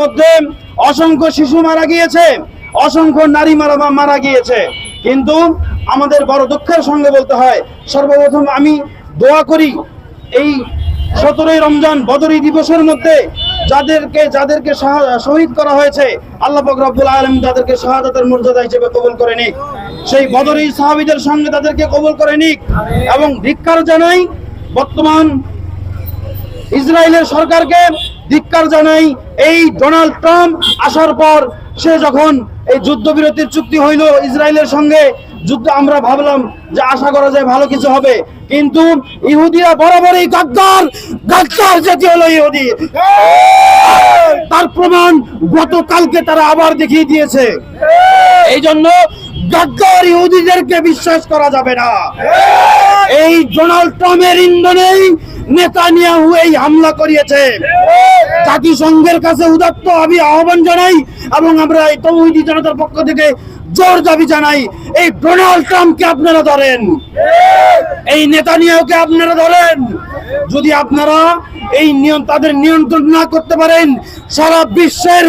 মধ্যে অসংখ্য শিশু মারা গিয়েছে, অসংখ্য নারী মারা মারা গিয়েছে। কিন্তু আমাদের বড় দুঃখের সঙ্গে বলতে হয়, সর্বপ্রথম আমি দোয়া করি, এই সতেরোই রমজান বদরি দিবসের মধ্যে যাদেরকে যাদেরকে শহীদ করা হয়েছে, আল্লাহ রব্বুল আলম তাদেরকে শাহাদাতের মর্যাদা হিসেবে কবুল করে নিক। সেই বদরি সাহাবিদের সঙ্গে তাদেরকে কবুল করে নিক এবং ধিক্কার জানাই বর্তমান ইসরায়েলের সরকারকে ধিক্কার জানাই এই ডোনাল্ড ট্রাম্প আসার পর সে যখন এই যুদ্ধবিরতির চুক্তি হইল ইসরায়েলের সঙ্গে, যুদ্ধ আমরা ভাবলাম যে আশা করা যায় ভালো কিছু হবে। কিন্তু ইহুদিরা বরাবরই গাদ্দার গাদ্দার জাতি হলো ইহুদি। তার প্রমাণ গতকালকে তারা আবার দেখিয়ে দিয়েছে। এই জন্য গাদ্দার ইহুদিদেরকে বিশ্বাস করা যাবে না। এই ডোনাল্ড ট্রাম্পের ইন্ধনেই নেতানিয়াহু এই হামলা করিয়েছে। জাতিসংঘের কাছে উদাত্ত আমি আহ্বান জানাই এবং আমরা এই তৌহিদি জনতার পক্ষ থেকে জোর দাবি জানাই, এই ডোনাল্ড ট্রাম্পকে আপনারা ধরেন। এই নেতানিয়াহুকে আপনারা ধরেন। যদি আপনারা এই নিয়ম তাদের নিয়ন্ত্রণ না করতে পারেন, সারা বিশ্বের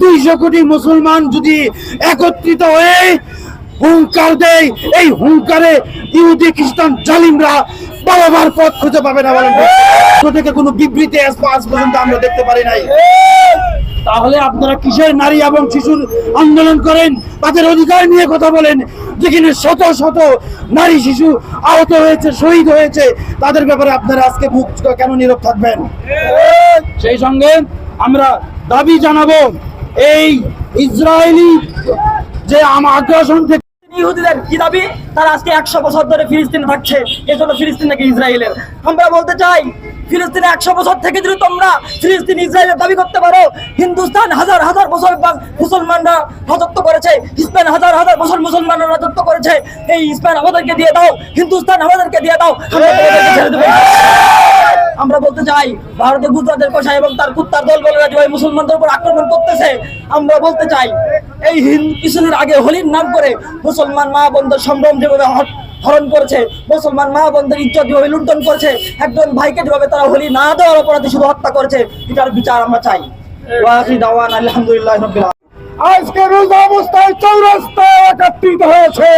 দুইশো কোটি মুসলমান যদি একত্রিত হয়ে হুঙ্কার দেয় এই হুঙ্কারে ইহুদি, খ্রিস্টান, জালিমরা বারবার পথ খুঁজে পাবে না বলেন। থেকে কোনো বিবৃতি আজ পর্যন্ত আমরা দেখতে পারি নাই। তাহলে আপনারা কিসের নারী এবং শিশুর আন্দোলন করেন? তাদের অধিকার নিয়ে কথা বলেন। যেখানে শত শত নারী, শিশু আহত হয়েছে, শহীদ হয়েছে, তাদের ব্যাপারে আপনারা আজকে মুখ কেন নীরব থাকবেন? সেই সঙ্গে আমরা দাবি জানাব, এই ইসরায়েলি যে আমার আগ্রাসন থেকে ইহুদিদের কি দাবি? তারা আজকে একশো বছর ধরে ফিলিস্তিনে থাকছে, এজন্য ফিলিস্তিন নাকি ইসরায়েলের। আমরা বলতে চাই, ফিলিস্তিনে একশো বছর থেকে যদি তোমরা ফিলিস্তিন, ইসরায়েলের দাবি করতে পারো, হিন্দুস্তান হাজার হাজার বছর মুসলমানরা রাজত্ব করেছে, স্পেন হাজার হাজার বছর মুসলমানরা রাজত্ব করেছে, এই স্পেন আমাদেরকে দিয়ে দাও, হিন্দুস্তান আমাদেরকে দিয়ে দাও, আমরা বলতে চাই, ভারতে গুজরাটের কষা এবং তার কুত্তার দল বলে যেভাবে মুসলমানদের উপর আক্রমণ করতেছে। আমরা বলতে চাই এই হিন্দু কিছুদিন আগে হোলির নাম করে মুসলমান মা বোনদের সম্ভ্রম যেভাবে হরণ করছে, মুসলমান মা বোনদের ইজ্জত যেভাবে লুণ্ঠন করেছে, একজন ভাইকে যেভাবে তারা হোলি না দেওয়ার অপরাধে শুধু হত্যা করেছে, এটার বিচার আমরা চাই। আলহামদুলিল্লাহ আজকে রোজা অবস্থায় চৌরাস্তায় একত্রিত হয়েছে।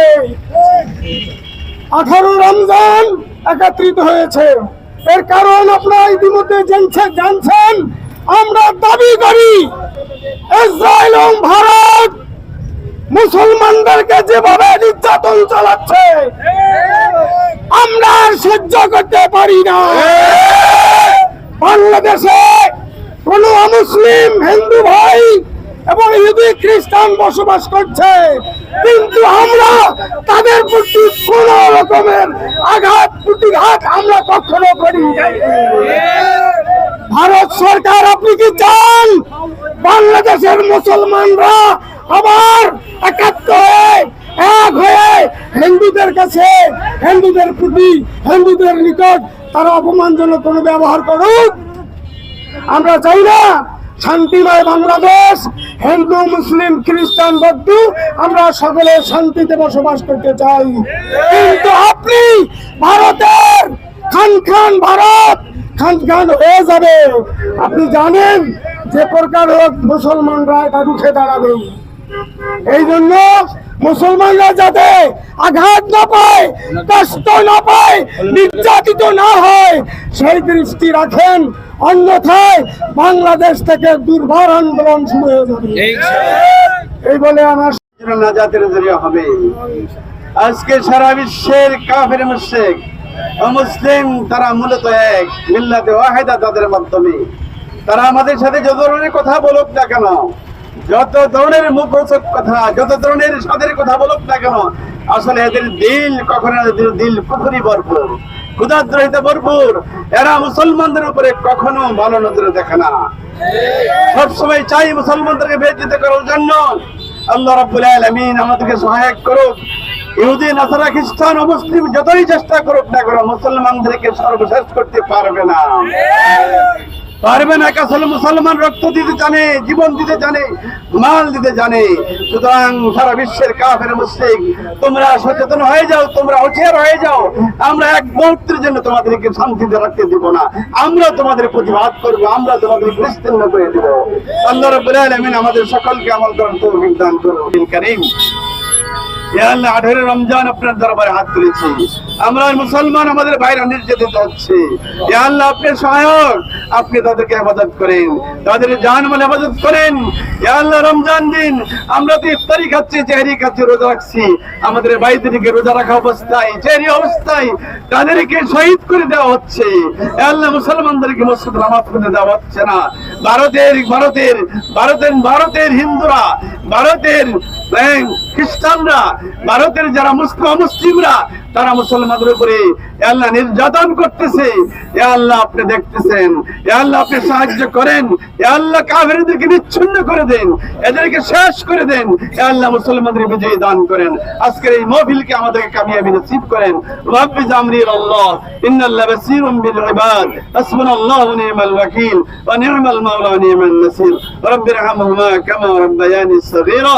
আমরা দাবি করি, ইসরায়েল এবং ভারত মুসলমানদেরকে যেভাবে নির্যাতন চালাচ্ছে, আমরা আর সহ্য করতে পারি না বাংলাদেশে কোন মুসলিম হিন্দু ভাই এবং ইহুদি, খ্রিস্টান বসবাস করছে, কিন্তু আমরা তাদের প্রতি কোন রকমের আঘাত, প্রতিঘাত আমরা কখনো করি। ভারত সরকার কি চান বাংলাদেশের মুসলমানরা আবার একাত্ম এক হয়ে হিন্দুদের কাছে, হিন্দুদের প্রতি, হিন্দুদের নিকট তারা অপমানজনক কোনো ব্যবহার করুক। আমরা চাই না শান্তিময় বাংলাদেশ, হিন্দু, মুসলিম, খ্রিস্টান, বৌদ্ধ, আমরা সকলে শান্তিতে বসবাস করতে চাই। কিন্তু আপনি ভারতের খান খান ভারত খান খান হয়ে যাবে। আপনি জানেন যে প্রকার হোক মুসলমানরা এটা রুখে দাঁড়াবে। এই জন্য মুসলমানরা যাতে আঘাত না পায়, কষ্ট না পায়, নির্যাতিত না হয়, সেই দৃষ্টি রাখেন। অন্যথায় বাংলাদেশ থেকে দুর্বার আন্দোলন শুরু হয়ে যাবে। এই বলে আমার হবে। আজকে সারা বিশ্বের কাফের মুশরিক তারা মূলত এক, মিল্লাতে ওয়াহিদা তাদের মাধ্যমে। তারা আমাদের সাথে যত ধরনের কথা বলুক না কেন, যত ধরনের মুখরোচক কথা, যত ধরনের স্বাদের কথা বলুক না কেন, আসলে এদের দিল কখনো এদের দিল পুকুরি ভরপুর ভরপুর। এরা মুসলমানদের উপরে কখনো ভালো নজরে দেখে না। সবসময় চাই মুসলমানদেরকে বেদিত করার জন্য। আল্লাহ রাব্বুল আলামিন আমাদেরকে সহায়ক করুক। ইহুদি, নাসারা, খ্রিস্টান ও মুসলিম যতই চেষ্টা করুক না কেন মুসলমানদেরকে সর্বশেষ করতে পারবে না। পারবে না কাছল মুসলমান রক্ত দিতে জানে, জীবন দিতে জানে, মাল দিতে জানে। সুতরাং সারা বিশ্বের কাফের মুসলিক তোমরা সচেতন হয়ে যাও, তোমরা হুঁশিয়ার হয়ে যাও। আমরা এক মুহূর্তের জন্য তোমাদেরকে শান্তিতে রাখতে দিব না। আমরা তোমাদের প্রতিবাদ করব, আমরা তোমাদের বিস্তীর্ণ করে দিব। আল্লাহ আলামিন আমাদের সকলকে আমল করার তৌফিক দান করুন। আমাদের রোজা রাখা অবস্থায়, চেহারি অবস্থায় তাদেরকে শহীদ করে দেওয়া হচ্ছে। আল্লাহ, মুসলমানদেরকে মসজিদ নামাজ পড়তে দেওয়া হচ্ছে না। ভারতের ভারতের ভারতের ভারতের হিন্দুরা, ভারতের খ্রিস্টানরা, ভারতের যারা মুসলিম, মুসলিমরা, তারা মুসলমানদের উপরে আল্লাহ নির্যাতন করতেছে। আল্লাহ আপনি দেখতেছেন আল্লাহ আপনি সাহায্য করেন আল্লাহ কাফেরদেরকে নিচ্ছিন্ন করে দেন, এদেরকে শেষ করে দেন আল্লাহ মুসলমানদের বিজয় দান করেন। আজকের এই মহফিলকে আমাদেরকে কামিয়াবি নসিব করেন। রব্বি জামরি আল্লাহ, ইন্নাল্লাহ বাসীরুম বিল ইবাদ, হাসবুনাল্লাহু নি'মাল ওয়াকিল, ওয়া নি'মাল মাওলা ওয়া নি'মান নাসির। রব্বিরহামহুমা কামা রাব্বায়ানি সাগীরা